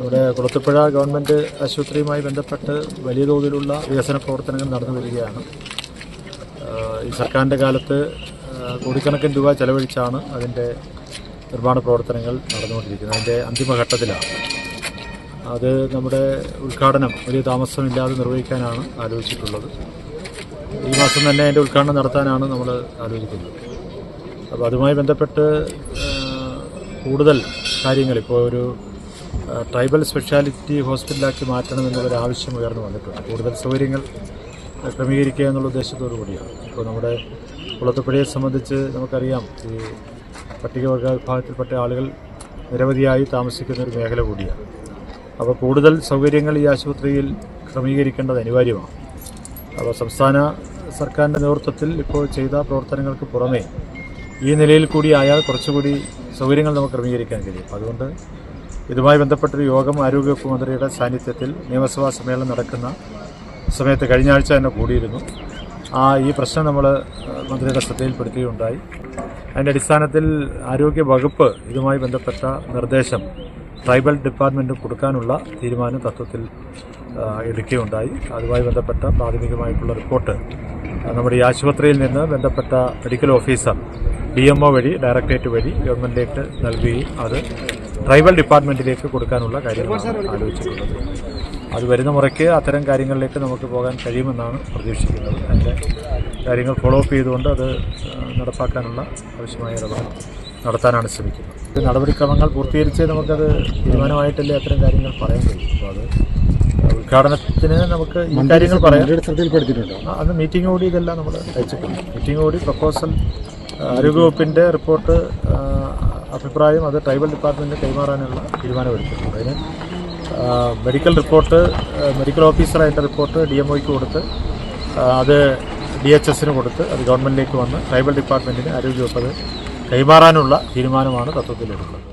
Kulathupuzha government ആശുപത്രിയുമായി ബന്ധപ്പെട്ട് വലിയ തോതിലുള്ള വികസന പ്രവർത്തനങ്ങൾ നടന്നു വരികയാണ്. ഈ സർക്കാരിന്റെ കാലത്ത് കോടിക്കണക്കിന് രൂപ ചെലവഴിച്ചാണ് അതിന്റെ നിർമ്മാണ പ്രവർത്തനങ്ങൾ നടന്നുകൊണ്ടിരിക്കുന്നത്. അതിന്റെ അന്തിമഘട്ടത്തിലാണ്. അത് നമ്മുടെ ഉദ്ഘാടനം വലിയ താമസമില്ലാതെ നിർവഹിക്കാനാണ് ആലോചിച്ചിട്ടുള്ളത്. ഈ മാസം തന്നെ അതിന്റെ ഉദ്ഘാടനം നടത്താനാണ് നമ്മൾ ആലോചിക്കുന്നത്. അപ്പോൾ അതുമായി ബന്ധപ്പെട്ട് കൂടുതൽ കാര്യങ്ങൾ ഇപ്പോൾ ഒരു ട്രൈബൽ സ്പെഷ്യാലിറ്റി ഹോസ്പിറ്റലാക്കി മാറ്റണമെന്നുള്ളൊരു ആവശ്യം ഉയർന്നു വന്നിട്ടുണ്ട്. കൂടുതൽ സൗകര്യങ്ങൾ ക്രമീകരിക്കുക എന്നുള്ള ഉദ്ദേശത്തോടു കൂടിയാണ്. ഇപ്പോൾ നമ്മുടെ കുളത്തുപ്പുഴയെ സംബന്ധിച്ച് നമുക്കറിയാം ഈ പട്ടികവർഗ വിഭാഗത്തിൽപ്പെട്ട ആളുകൾ നിരവധിയായി താമസിക്കുന്ന ഒരു മേഖല കൂടിയാണ്. അപ്പോൾ കൂടുതൽ സൗകര്യങ്ങൾ ഈ ആശുപത്രിയിൽ ക്രമീകരിക്കേണ്ടത് അനിവാര്യമാണ്. അപ്പോൾ സംസ്ഥാന സർക്കാരിന്റെ നേതൃത്വത്തിൽ ഇപ്പോൾ ചെയ്ത പ്രവർത്തനങ്ങൾക്ക് പുറമേ ഈ നിലയിൽ കൂടി ആയാൽ കുറച്ചുകൂടി സൗകര്യങ്ങൾ നമുക്ക് ക്രമീകരിക്കാൻ കഴിയും. അതുകൊണ്ട് ഇതുമായി ബന്ധപ്പെട്ടൊരു യോഗം ആരോഗ്യവകുപ്പ് മന്ത്രിയുടെ സാന്നിധ്യത്തിൽ നിയമസഭാ സമ്മേളനം നടക്കുന്ന സമയത്ത് കഴിഞ്ഞ ആഴ്ച തന്നെ കൂടിയിരുന്നു. ആ ഈ പ്രശ്നം നമ്മൾ മന്ത്രിയുടെ ശ്രദ്ധയിൽപ്പെടുത്തുകയുണ്ടായി അതിന്റെ അടിസ്ഥാനത്തിൽ ആരോഗ്യ വകുപ്പ് ഇതുമായി ബന്ധപ്പെട്ട നിർദ്ദേശം ട്രൈബൽ ഡിപ്പാർട്ട്മെന്റ് കൊടുക്കാനുള്ള തീരുമാനം തത്വത്തിൽ എടുക്കുകയുണ്ടായി. അതുമായി ബന്ധപ്പെട്ട പ്രാഥമികമായിട്ടുള്ള റിപ്പോർട്ട് നമ്മുടെ ഈ ആശുപത്രിയിൽ നിന്ന് ബന്ധപ്പെട്ട medical officer D M O വഴി ഡയറക്ടറേറ്റ് വഴി ഗവൺമെന്റിലേക്ക് നൽകുകയും അത് ട്രൈബൽ ഡിപ്പാർട്ട്മെന്റിലേക്ക് കൊടുക്കാനുള്ള കാര്യങ്ങളാണ് ആലോചിച്ചിട്ടുള്ളത്. അത് വരുന്ന മുറയ്ക്ക് അത്തരം കാര്യങ്ങളിലേക്ക് നമുക്ക് പോകാൻ കഴിയുമെന്നാണ് പ്രതീക്ഷിക്കുന്നത്. അതിന്റെ കാര്യങ്ങൾ ഫോളോ അപ്പ് ചെയ്തുകൊണ്ട് അത് നടപ്പാക്കാനുള്ള ആവശ്യമായ ഇടപാട് നടത്താനാണ് ശ്രമിക്കുന്നത്. നടപടിക്രമങ്ങൾ പൂർത്തീകരിച്ച് നമുക്കത് തീരുമാനമായിട്ടല്ലേ അത്തരം കാര്യങ്ങൾ പറയാൻ കഴിയും? അപ്പോൾ അത് ഉദ്ഘാടനത്തിന് നമുക്ക് ഈ കാര്യങ്ങൾ പറയാം. അന്ന് മീറ്റിംഗ് കൂടി ഇതെല്ലാം നമ്മൾ അയച്ചിട്ടുണ്ട്. മീറ്റിംഗ് കൂടി പ്രപ്പോസൽ ആരോഗ്യവകുപ്പിന്റെ റിപ്പോർട്ട് അഭിപ്രായം അത് ട്രൈബൽ ഡിപ്പാർട്ട്മെന്റിന് കൈമാറാനുള്ള തീരുമാനമെടുത്തിട്ടുണ്ട്. അതിന് മെഡിക്കൽ റിപ്പോർട്ട് മെഡിക്കൽ ഓഫീസർ അതിന്റെ റിപ്പോർട്ട് ഡി എം ഒയ്ക്ക് കൊടുത്ത് അത് ഡി എച്ച് എസിന് കൊടുത്ത് അത് ഗവൺമെന്റിലേക്ക് വന്ന് ട്രൈബൽ ഡിപ്പാർട്ട്മെന്റിന് ആരോഗ്യവകുപ്പ് അത് കൈമാറാനുള്ള തീരുമാനമാണ് തത്വത്തിലെടുക്കുന്നത്